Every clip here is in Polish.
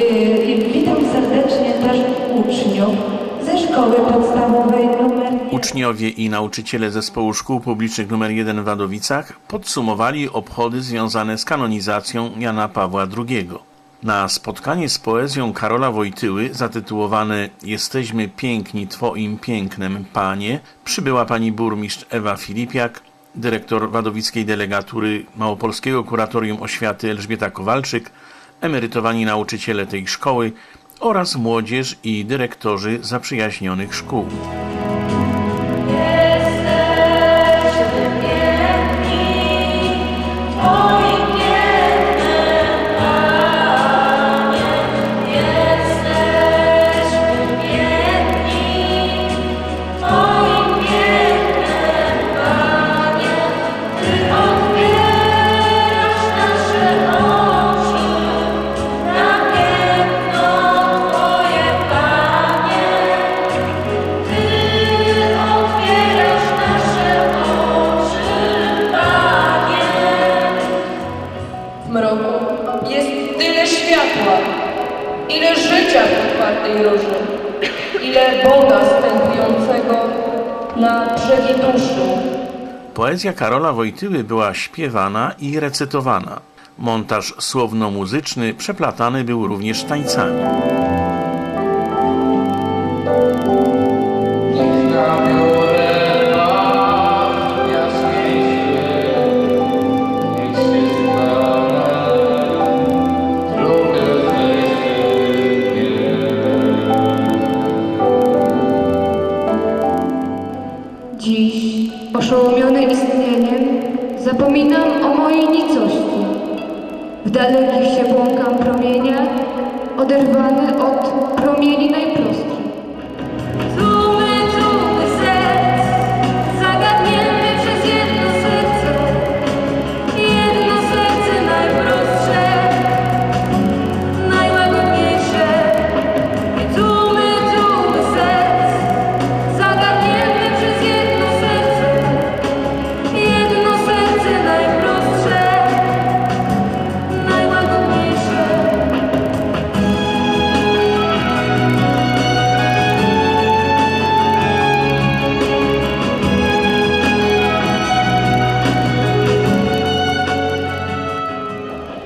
Yy, i Witam serdecznie też uczniów ze szkoły podstawowej numer Uczniowie i nauczyciele Zespołu Szkół Publicznych nr 1 w Wadowicach podsumowali obchody związane z kanonizacją Jana Pawła II. Na spotkanie z poezją Karola Wojtyły zatytułowane Jesteśmy piękni Twoim pięknem, Panie przybyła pani burmistrz Ewa Filipiak, dyrektor wadowickiej delegatury Małopolskiego Kuratorium Oświaty Elżbieta Kowalczyk, emerytowani nauczyciele tej szkoły oraz młodzież i dyrektorzy zaprzyjaźnionych szkół. Ile życia w otwartej róży, ile Boga stępującego na brzegi duszy. Poezja Karola Wojtyły była śpiewana i recytowana. Montaż słowno-muzyczny przeplatany był również tańcami. Zapominam o mojej nicości. W dalekich się błąkam promieniach, oderwany od promieni najprostszych.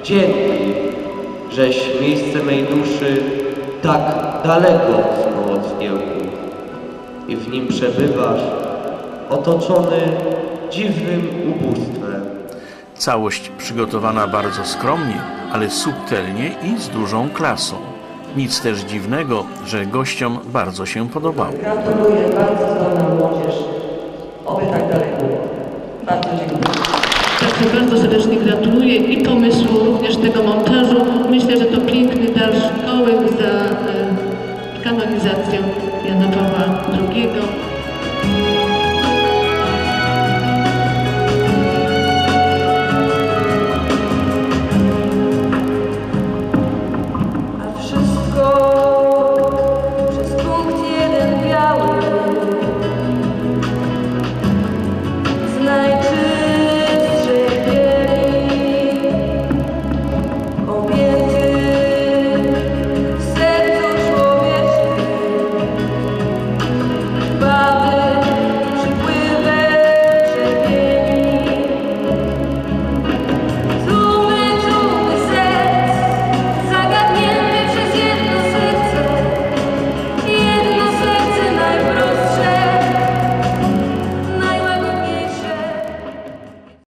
Dzięki, żeś miejsce mej duszy tak daleko zsunął od zgiełku i w nim przebywasz, otoczony dziwnym ubóstwem. Całość przygotowana bardzo skromnie, ale subtelnie i z dużą klasą. Nic też dziwnego, że gościom bardzo się podobało. Gratuluję, bardzo zdolna młodzież. Oby tak dalej było. Bardzo dziękuję. Także bardzo serdecznie gratuluję i pomysłu szkoły